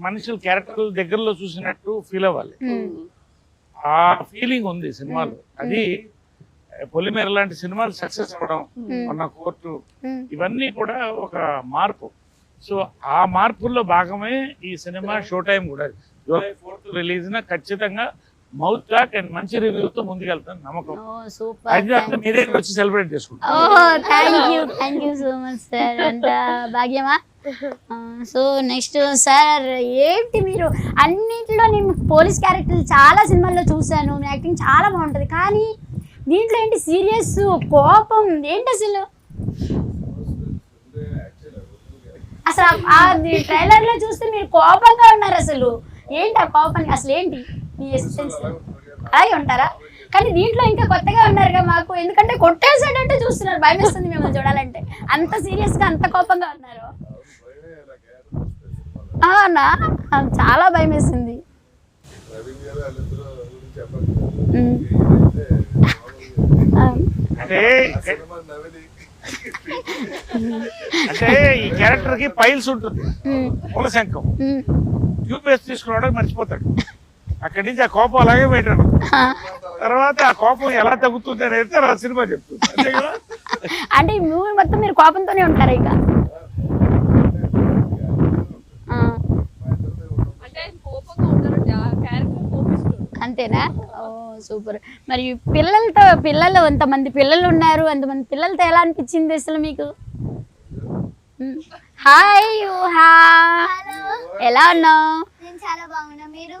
మనుషుల క్యారెక్టర్ దగ్గరలో చూసినట్టు ఫీల్ అవ్వాలి. ఆ ఫీలింగ్ ఉంది సినిమాలో. అది పొలిమేర లాంటి సినిమాలు సక్సెస్ అవ్వడం ఉన్న కోర్టు ఇవన్నీ కూడా ఒక మార్పు. సో ఆ మార్పుల్లో భాగమే ఈ సినిమా షో టైం కూడా. జూలై ఫోర్త్ రిలీజ్ ఖచ్చితంగా మౌత్ టాక్ అండ్ మంచి రివ్యూతో ముందుకెళ్తాను నమ్మకం. సూపర్. మీ దగ్గర వచ్చి సెలబ్రేట్ చేసుకుంటాం సో మచ్ సార్ అంత భాగ్యమా? సో నెక్స్ట్ సార్ ఏంటి మీరు? అన్నింటిలో నేను పోలీస్ క్యారెక్టర్ చాలా సినిమాల్లో చూశాను మీ యాక్టింగ్ చాలా బాగుంటుంది కానీ దీంట్లో ఏంటి సీరియస్ కోపం? ఏంటి అసలు? అసలు ఆ ట్రైలర్లో చూస్తే మీరు కోపంగా ఉన్నారు అసలు. ఏంటి ఆ కోపానికి? అసలు ఏంటి? మీ అలాగే ఉంటారా? కానీ దీంట్లో ఇంకా కొత్తగా ఉన్నారుగా మాకు. ఎందుకంటే కొట్టేసేటట్టు చూస్తున్నారు. భయం వేస్తుంది మిమ్మల్ని చూడాలంటే. అంత సీరియస్గా అంత కోపంగా ఉన్నారు. అవునా? చాలా భయం వేసింది. అంటే ఈ క్యారెక్టర్కి పైల్స్ ఉంటుంది. ఉమ్, పూల శంఖం ఉమ్. ట్యూబ్ వేసి తీసుకురావడానికి మర్చిపోతాడు. అక్కడి నుంచి ఆ కోపం అలాగే పెట్టాడు ఆ, తర్వాత ఆ కోపం ఎలా తగ్గుతుంది అనేది తర్వాత సినిమా చెప్తుంది. అంతే కదా? అంటే ఈ మూవీ మొత్తం మీరు కోపంతోనే ఉంటారు ఇక? ఆ, ఆ అంతేనా? ఓ సూపర్. మరి పిల్లలతో పిల్లలు ఎంతమంది పిల్లలు ఉన్నారు? అంతమంది పిల్లలతో ఎలా అనిపించింది అసలు మీకు. హాయ్ ఊహా. ఎలా ఉన్నావు? నేను చాలా బాగున్నా. మీరు?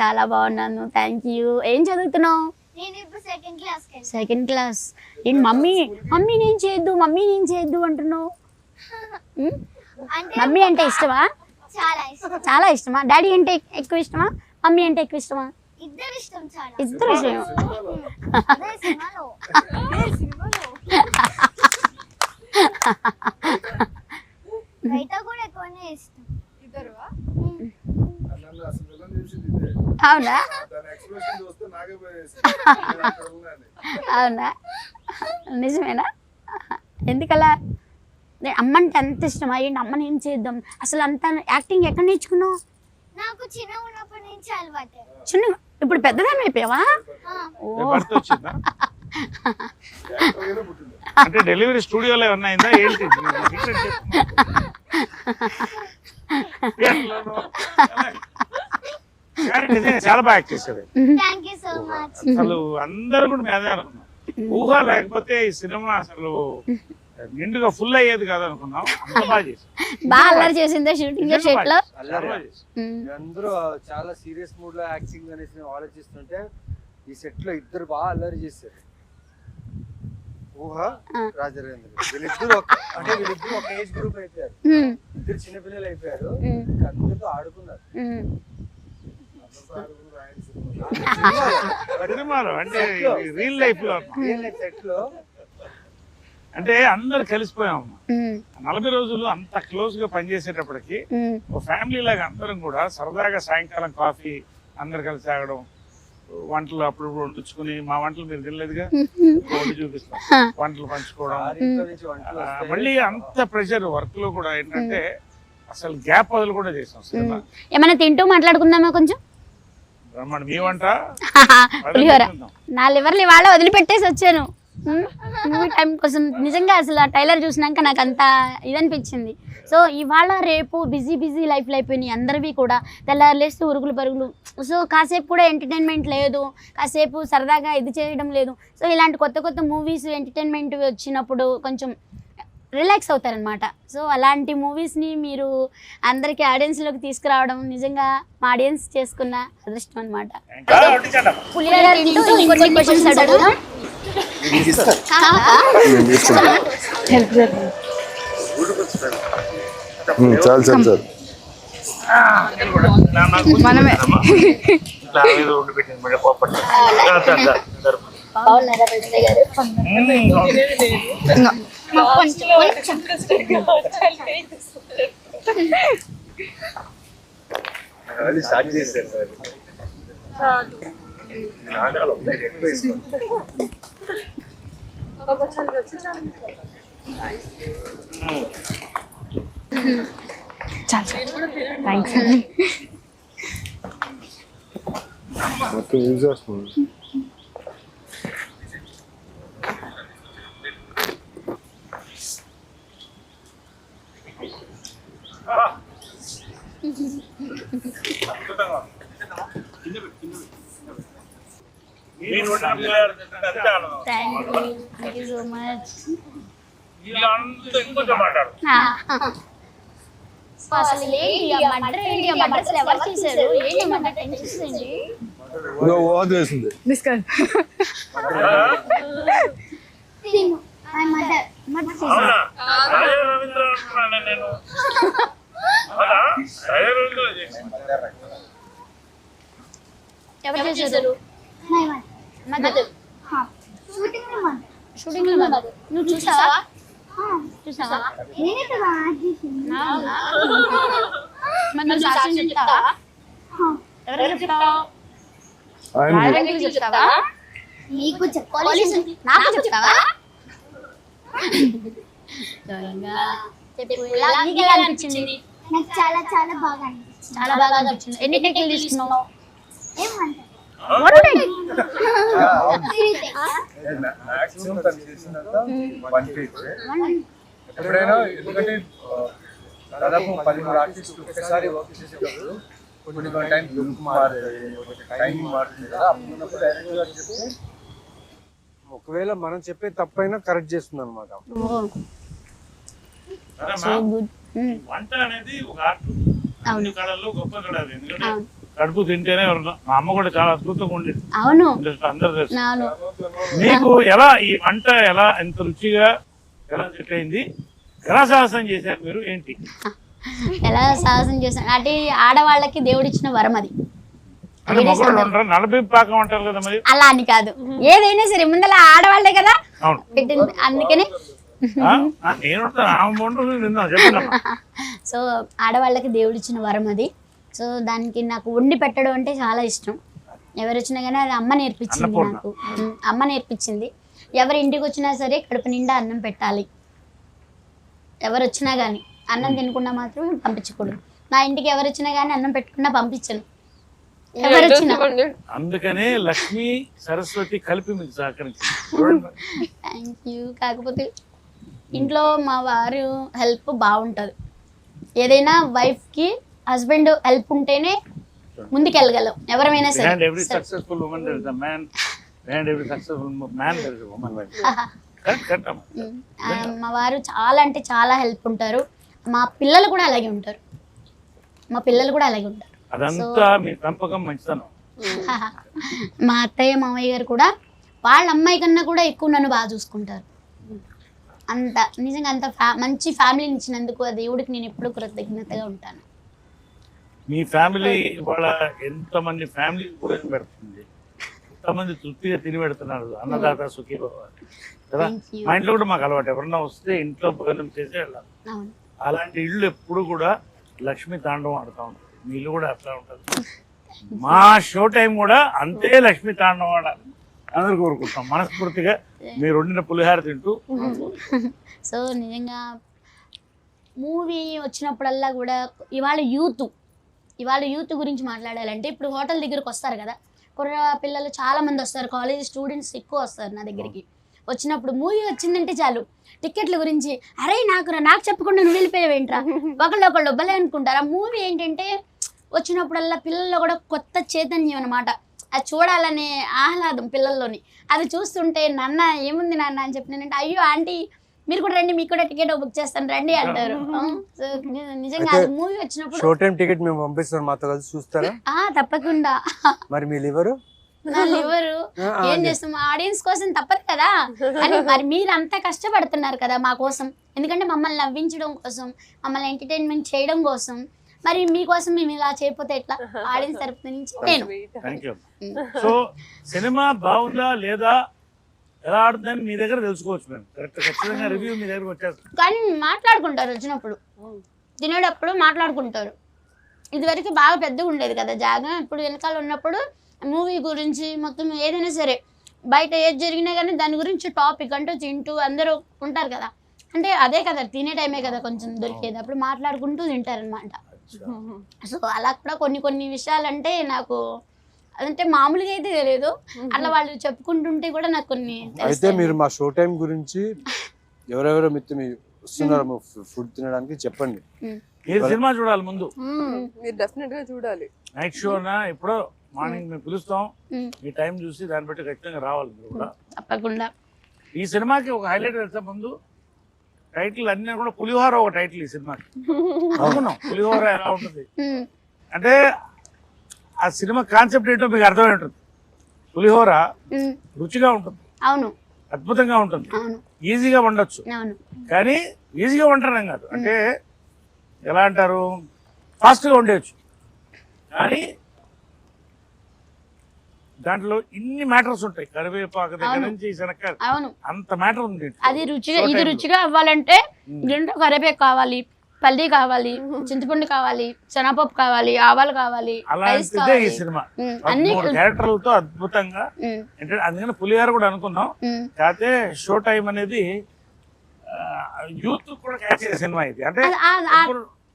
చాలా బాగున్నాను. థ్యాంక్ యూ ఏం చదువుతున్నావు? నేను సెకండ్ క్లాస్కి సెకండ్ క్లాస్ ఏంటి మమ్మీ? మమ్మీ నేను చేయొద్దు మమ్మీ నేను చేయొద్దు అంటున్నావు. మమ్మీ అంటే ఇష్టమా? చాలా ఇష్టం. చాలా ఇష్టమా? డాడీ అంటే ఎక్కువ ఇష్టమా? మమ్మీ అంటే ఎక్కువ ఇష్టమా? ఇద్దరు ఇష్టం ఇద్దరు ఇష్టం అదే సినిమాలో బయట కూడా ఎక్కువనే ఇష్టం ఇద్దరు అవునా? అవునా? నిజమేనా? ఎందుకలా? నే- అమ్మ అంటే అంత ఇష్టమా? ఏంటి అమ్మని ఏం చేద్దాం? అసలు అంత యాక్టింగ్ ఎక్కడ నేర్చుకున్నావు? నాకు చిన్న ఉన్నప్పటి నుంచి అలవాటే. చిన్న ఇప్పుడు పెద్దదాన్ని అయిపోయావా? ఆ, ఓ. అంటే డెలివరీ స్టూడియోలో ఏమన్నా అయిందా? ఏంటి సీక్రెట్ చెప్పు. ఎట్లనో. కానీ నిజంగా చాలా బాగా యాక్ట్ చేశాడు. అసలు అందరూ కూడా మేధావి అనుకున్నాం ఊహ లేకపోతే ఈ సినిమా అసలు నిండుగా ఫుల్ అయ్యేది కాదు అనుకున్నాం. బాగా అల్లరి చేసిందే షూటింగ్ షెట్లో. అందరూ చాలా సీరియస్ మూడ్లో యాక్టింగ్ అనేసి ఆలోచిస్తుంటే ఈ సెట్లో ఇద్దరు బాగా అల్లరి చేశారు. ఊహ. రాజరేంద్ర. వీళ్ళిద్దరు ఒక అంటే వీళ్ళిద్దరు ఒక ఏజ్ గ్రూప్ అయిపోయారు. ఇద్దరు చిన్నపిల్లలు అయిపోయారు. అందరితో ఆడుకున్నారు. సినిమాలో అంటే రియల్ లైఫ్లో. అంటే అందరు కలిసిపోయాం. నలభై రోజులు అంత క్లోజ్గా పనిచేసేటప్పటికి ఒక ఫ్యామిలీ లాగా అందరం కూడా సరదాగా సాయంకాలం కాఫీ అందరు కలిసి తాగడం వంటలు అప్పుడు వండించుకుని మా వంటలు మీరు తినలేదుగా? వండి చూపిస్తాం. వంటలు పంచుకోవడం. మళ్ళీ అంత ప్రెషర్ వర్క్లో కూడా ఏంటంటే అసలు గ్యాప్ వదిలి కూడా చేసాం సినిమా. ఏమైనా తింటూ మాట్లాడుకుందామా కొంచెం? పులిహోర. నా లివర్లు ఇవాళ వదిలిపెట్టేసి వచ్చాను మూవీ టైం కోసం నిజంగా అసలు ఆ టైలర్ చూసినాక నాకు అంత ఇదనిపించింది. సో ఇవాళ రేపు బిజీ బిజీ లైఫ్లో అయిపోయినాయి అందరివి కూడా. తెల్లారులేస్తూ ఉరుగులు పరుగులు. సో కాసేపు కూడా ఎంటర్టైన్మెంట్ లేదు. కాసేపు సరదాగా ఇది చేయడం లేదు. సో ఇలాంటి కొత్త కొత్త మూవీస్ ఎంటర్టైన్మెంట్ వచ్చినప్పుడు కొంచెం రిలాక్స్ అవుతారనమాట సో అలాంటి మూవీస్ని మీరు అందరికీ ఆడియన్స్లోకి తీసుకురావడం నిజంగా మా ఆడియన్స్ చేసుకున్న అదృష్టం అనమాట చాలు చాలు నాకు మనమే. బాగున్నారా రజిత గారు? ఇష్టం. థ్యాంక్స్ అండి మొత్తం యూజ్ చేస్తున్నాను మీరు వండిన పులిహోర తింటే అంతే ఆనందం. Thank you thank you so much అసలు ఏంటి ఆ? ఏంటి ఆ అసలు ఎవరు చేశారు ఏంటి ఏంటి చేసింది మదర్ అవునా అదే రవీంద్ర అనుకున్నాను నేను అవునా అదే రవీంద్ర చేసింది. ఎవరు చేశారు మై మదర్ మదర్ హా షూటింగ్లో మదర్ షూటింగ్లో మదర్ నువ్వు చూసావా చూసావా నేనే కదా యాడ్ చేసింది అవునా? మరి నువ్వు సాక్ష్యం చెప్తావా? హా. ఎవరికి చెప్తావా? ఆయన రాయరంగికి చెప్తావా? నీకు చెప్పాలి. పోలీసు నాకు చెప్తావా? చెప్పు ఎలా నీకు ఎలా అనిపించింది? నాకు చాలా చాలా బాగా అనిపించింది. చాలా బాగా అనిపించింది. ఎన్ని టెక్లు తీసుకున్నావు? ఏమంటారు ఎప్పుడైనా ఎందుకంటే దాదాపు పదిమూడు ఆర్టిస్టులు ఒకేసారి వర్క్ చేసేటప్పుడు కొన్ని కొన్ని టైం లుక్ మారుతుంది టైమింగ్ మారుతుంది కదా అప్పుడున్నప్పుడు డైరెక్టర్ గారు చెప్తే ఒకవేళ మనం చెప్పే తప్పైనా కరెక్ట్ చేస్తుంది అనమాట వంట అనేది ఒక ఆర్ట్ అన్ని కళల్లో గొప్ప కళ అది. ఎందుకంటే కడుపు తింటేనే ఎవరు మా అమ్మ కూడా చాలా అద్భుతంగా ఉండేది అవును. అందరూ తెలుసు. ఎలా ఈ వంట ఎలా ఎంత రుచిగా ఎలా సెట్ అయింది? ఎలా సాహసం చేశారు మీరు? ఏంటి? ఎలా సాహసం చేశాను అంటే ఆడవాళ్ళకి దేవుడు ఇచ్చిన వరం అది. అలా అని కాదు. ఏదైనా సరే ముందర ఆడవాళ్ళే కదా. అందుకని. సో ఆడవాళ్ళకి దేవుడు ఇచ్చిన వరం అది. సో దానికి నాకు వండి పెట్టడం అంటే చాలా ఇష్టం. ఎవరు వచ్చినా కానీ అది అమ్మ నేర్పించింది. నాకు. అమ్మ నేర్పించింది. ఎవరి ఇంటికి వచ్చినా సరే కడుపు నిండా అన్నం పెట్టాలి. ఎవరు వచ్చినా కానీ అన్నం తినకుండా మాత్రం పంపించకూడదు. నా ఇంటికి ఎవరు వచ్చినా కానీ అన్నం పెట్టకుండా పంపించను. ఎవరు వచ్చినా అందుకనే లక్ష్మి సరస్వతి కలిపి మీకు సహకరించింది. థ్యాంక్ యూ కాకపోతే ఇంట్లో మా వారు హెల్ప్ బాగుంటుంది. ఏదైనా వైఫ్కి హస్బెండ్ హెల్ప్ ఉంటేనే ముందుకెళ్ళగలం. ఎవరమైనా behind సరే. successful woman there is a man behind every successful man there is a woman correct correct అమ్మా. ఉమ్, ఆ, మా వారు చాలా అంటే చాలా హెల్ప్ ఉంటారు. మా పిల్లలు కూడా అలాగే ఉంటారు. మా పిల్లలు కూడా అలాగే ఉంటారు. అదంతా మీ పెంపకం మంచితనం. మా అత్తయ్య మామయ్య గారు కూడా వాళ్ళ అమ్మాయి కన్నా కూడా ఎక్కువ నన్ను బాగా చూసుకుంటారు. అంత నిజంగా అంత మంచి ఫ్యామిలీని ఇచ్చినందుకు ఆ దేవుడికి నేను ఎప్పుడూ కృతజ్ఞతగా ఉంటాను. మీ ఫ్యామిలీ వాళ్ళ ఎంతమంది ఫ్యామిలీ పెడుతుంది. ఎంతమంది తృప్తిగా తిని పెడుతున్నారు. అన్నదాత సుఖీ భవ కదా. మా ఇంట్లో కూడా మాకు అలవాటు. ఎవరన్నా వస్తే ఇంట్లో భోజనం చేసి వెళ్ళాలి. అలాంటి ఇళ్ళు ఎప్పుడు కూడా లక్ష్మీ తాండవం ఆడుతూ ఉంటుంది మీ ఇల్లు కూడా అట్లా ఉంటుంది. మా షో టైం కూడా అంతే లక్ష్మీ తాండవం ఆడాలి. అందరు కోరుకుంటాం. మనస్ఫూర్తిగా మీరు వండిన పులిహార తింటూ సో నిజంగా మూవీ వచ్చినప్పుడల్లా కూడా ఇవాళ యూత్ ఇవాళ యూత్ గురించి మాట్లాడాలంటే ఇప్పుడు హోటల్ దగ్గరకు వస్తారు కదా. కుర్ర పిల్లలు చాలా మంది వస్తారు. కాలేజ్ స్టూడెంట్స్ ఎక్కువ వస్తారు నా దగ్గరికి. వచ్చినప్పుడు మూవీ వచ్చిందంటే చాలు. టికెట్ల గురించి అరే నాకు రా- నాకు చెప్పకుండా నువ్వు వెళ్ళిపోయావేంట్రా? ఒకళ్ళు ఒకళ్ళు ఇవ్వలే అనుకుంటారు. ఆ మూవీ ఏంటంటే వచ్చినప్పుడల్లా పిల్లల్లో కూడా కొత్త చైతన్యం అనమాట అది చూడాలనే ఆహ్లాదం పిల్లల్లోని. అది చూస్తుంటే నాన్న ఏముంది నాన్న? అని చెప్పినానంటే అయ్యో ఆంటీ మీరు కూడా రండి మీకు కూడా టికెట్ బుక్ చేస్తాను రండి అంటారు. సో నిజంగా అది మూవీ వచ్చినప్పుడు షో టైం టికెట్ మేము పంపిస్తాం మాతో కలిసి చూస్తారా? ఆ తప్పకుండా. మరి మీ లివరు? నా లివరు. ఏం చేస్తాం? ఆడియన్స్ కోసం తప్పదు కదా. అని మరి మీరు అంత కష్టపడుతున్నారు కదా మా కోసం. ఎందుకంటే మమ్మల్ని నవ్వించడం కోసం మమ్మల్ని ఎంటర్టైన్మెంట్ చేయడం కోసం. మరి మీకోసం మేము ఇలా చేయకపోతే ఎట్లా? ఆడియన్స్ తరపు నుంచి నేను. సో సినిమా బాగుందా లేదా ఎలా ఆడుతుందని మీ దగ్గర తెలుసుకోవచ్చు మేము. కరెక్ట్ ఖచ్చితంగా రివ్యూ మీ దగ్గరకు వచ్చేస్తుంది. కానీ మాట్లాడుకుంటారు వచ్చినప్పుడు. తినేటప్పుడు మాట్లాడుకుంటారు. ఇదివరకు బాగా పెద్దగా ఉండేది కదా జాగా. ఇప్పుడు వెనకాల ఉన్నప్పుడు మూవీ గురించి మొత్తం ఏదైనా సరే బయట ఏది జరిగినా కానీ దాని గురించి టాపిక్ అంటూ తింటూ అందరూ ఉంటారు కదా. అంటే అదే కదా తినే టైమే కదా కొంచెం దొరికేది. అప్పుడు మాట్లాడుకుంటూ తింటారనమాట సో అలా కూడా కొన్ని కొన్ని విషయాలు అంటే నాకు అంటే మామూలుగా అయితే తెలియదు. అట్లా వాళ్ళు చెప్పుకుంటుంటే కూడా నాకు కొన్ని అయితే. మీరు మా షో టైం గురించి ఎవరెవరో మిత్తి మీ వస్తున్నారో ఫుడ్ తినడానికి చెప్పండి. ఏ సినిమా చూడాలి ముందు? మీరు డెఫినెట్గా చూడాలి. నైట్ షోనా ఎప్పుడో మార్నింగ్ మేము. పిలుస్తాం. ఈ టైం చూసి దాన్ని బట్టి ఖచ్చితంగా రావాలి మీరు కూడా. తప్పకుండా. ఈ సినిమాకి ఒక హైలైట్ వెళ్తే ముందు? టైటిల్ అన్నీ కూడా పులిహోర ఒక టైటిల్ ఈ సినిమాకి. అనుకున్నాం పులిహోర ఎలా ఉంటుంది? అంటే ఆ సినిమా కాన్సెప్ట్ ఏంటో మీకు అర్థమై ఉంటుంది. పులిహోర రుచిగా ఉంటుంది. అవును. అద్భుతంగా ఉంటుంది. అవును. ఈజీగా వండొచ్చు. అవును. కానీ ఈజీగా వండడం కాదు. అంటే ఎలా అంటారు? ఫాస్ట్గా వండేయచ్చు. కానీ దాంట్లో ఇన్ని మ్యాటర్స్ ఉంటాయి. కరివేపాకు దగ్గర. నుంచి శనక్కాయ అంత మ్యాటర్ ఉంది. అది రుచిగా ఇది. రుచిగా అవ్వాలంటే కరివేపాకు కావాలి. పల్లి కావాలి చింతపండు కావాలి శనగపప్పు కావాలి ఆవాలు కావాలి రైస్ కావాలి. ఈ సినిమా. అన్ని క్యారెక్టర్లతో అద్భుతంగా. అందుకని పులిహార కూడా అనుకున్నాం. కాకపోతే షో టైం అనేది యూత్ కూడా క్యాచ్ అయ్యే సినిమా ఇది. అంటే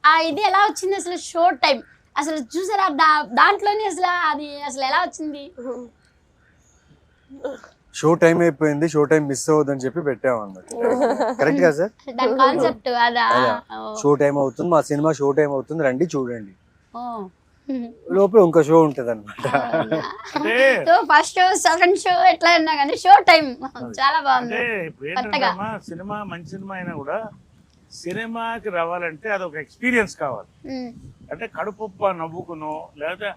ఆ- ఇది ఎలా వచ్చింది అసలు షోర్ట్ టైం? అసలు చూసారా దా దాంట్లోనే అసలు అది అసలు ఎలా వచ్చింది? షో టైం అయిపోయింది షో టైం మిస్ అవ్వద్దని చెప్పి పెట్టాము అన్నమాట కరెక్ట్ కదా సార్? దాని కాన్సెప్ట్ అదా. షో టైం అవుతుంది మా సినిమా షో టైం అవుతుంది రండి చూడండి. లోపల ఇంకో షో ఉంటది అనమాట so first show second show ఎట్లా అన్నా కానీ షో టైం. చాలా బాగుంది. సినిమా మంచి సినిమా అయినా కూడా సినిమాకి రావాలంటే అది ఒక ఎక్స్పీరియన్స్ కావాలి. అంటే కడుపుప్ప నవ్వుకునో లేదా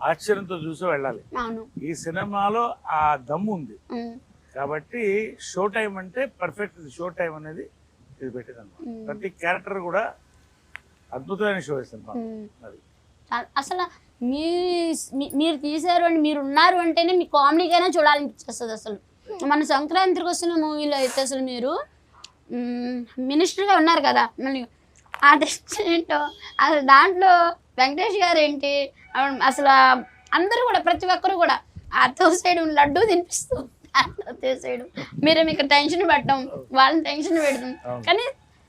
ఆశ్చర్యంతో చూసో వెళ్ళాలి. ఈ సినిమాలో ఆ దమ్ము ఉంది. కాబట్టి షో టైం అంటే పర్ఫెక్ట్ షో టైం అనేది ఇది పెట్టింది Hmm. ప్రతి క్యారెక్టర్ కూడా అద్భుతమైన షో సినిమా. అది. అసలు మీ మీరు తీశారు అని మీరు ఉన్నారు అంటేనే మీ కామెడీకైనా చూడాలనిపిస్తుంది అసలు. మన సంక్రాంతికి వస్తున్న మూవీలో అయితే అసలు మీరు మినిస్టర్గా ఉన్నారు కదా. మళ్ళీ ఆ టెస్ట్ ఏంటో అసలు దాంట్లో వెంకటేష్ గారు ఏంటి అసలు అందరూ కూడా ప్రతి ఒక్కరు కూడా ఆ తోసేయడం లడ్డు తినిపిస్తూ తోసేయడం మీరు మీకు టెన్షన్ పెట్టడం వాళ్ళని టెన్షన్ పెడతాం. కానీ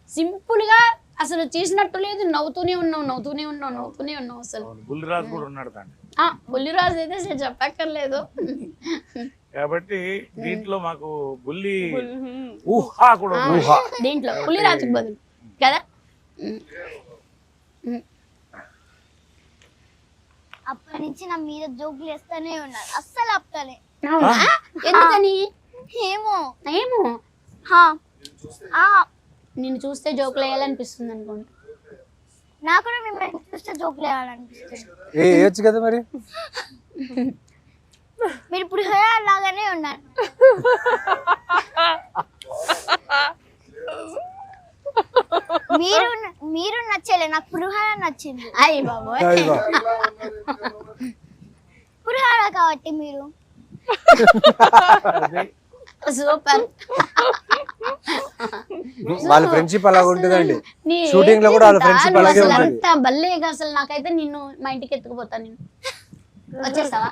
సింపుల్గా అసలు చేసినట్టు లేదు. నవ్వుతూనే ఉన్నావు నవ్వుతూనే ఉన్నావు నవ్వుతూనే ఉన్నావు అసలు. బుల్లిరాజు కూడా ఉన్నాడు బుల్లిరాజు అయితే అసలు చెప్పక్కర్లేదు. కాబట్టి దీంట్లో మాకు బుల్లి. ఊహా కూడా దీంట్లో పులిరాజుకు బదులు. కదా. అప్పటి నుంచి నా మీద జోకులు వేస్తూనే ఉన్నారు అస్సలు ఆపుతానే ఎందుకని ఏమో. ఏమో? హా. ఆ, నిన్ను చూస్తే జోకులు వేయాలనిపిస్తుంది అనుకోండి నాకు కూడా మిమ్మల్ని చూస్తే జోకులు వేయాలనిపిస్తుంది. వేయచ్చు కదా మరి? మీరు ఇప్పుడు లాగానే ఉన్నారు. మీరు మీరు నచ్చలే నాకు పులిహోర నచ్చింది. అయ్యి బాబోయ్. అయ్యో. పులిహోర కాబట్టి మీరు. సూపర్. వాళ్ళ ఫ్రెండ్షిప్ అలాగ ఉంటుందండి. నీ లో కూడా వాళ్ళ ఏంటి ఫ్రెండ్షిప్ నువ్వు అలాగే అసలు ఉంటుంది. అంత అసలు నాకైతే నిన్ను మా ఇంటికి ఎత్తుకుపోతాను నేను. వచ్చేస్తావా?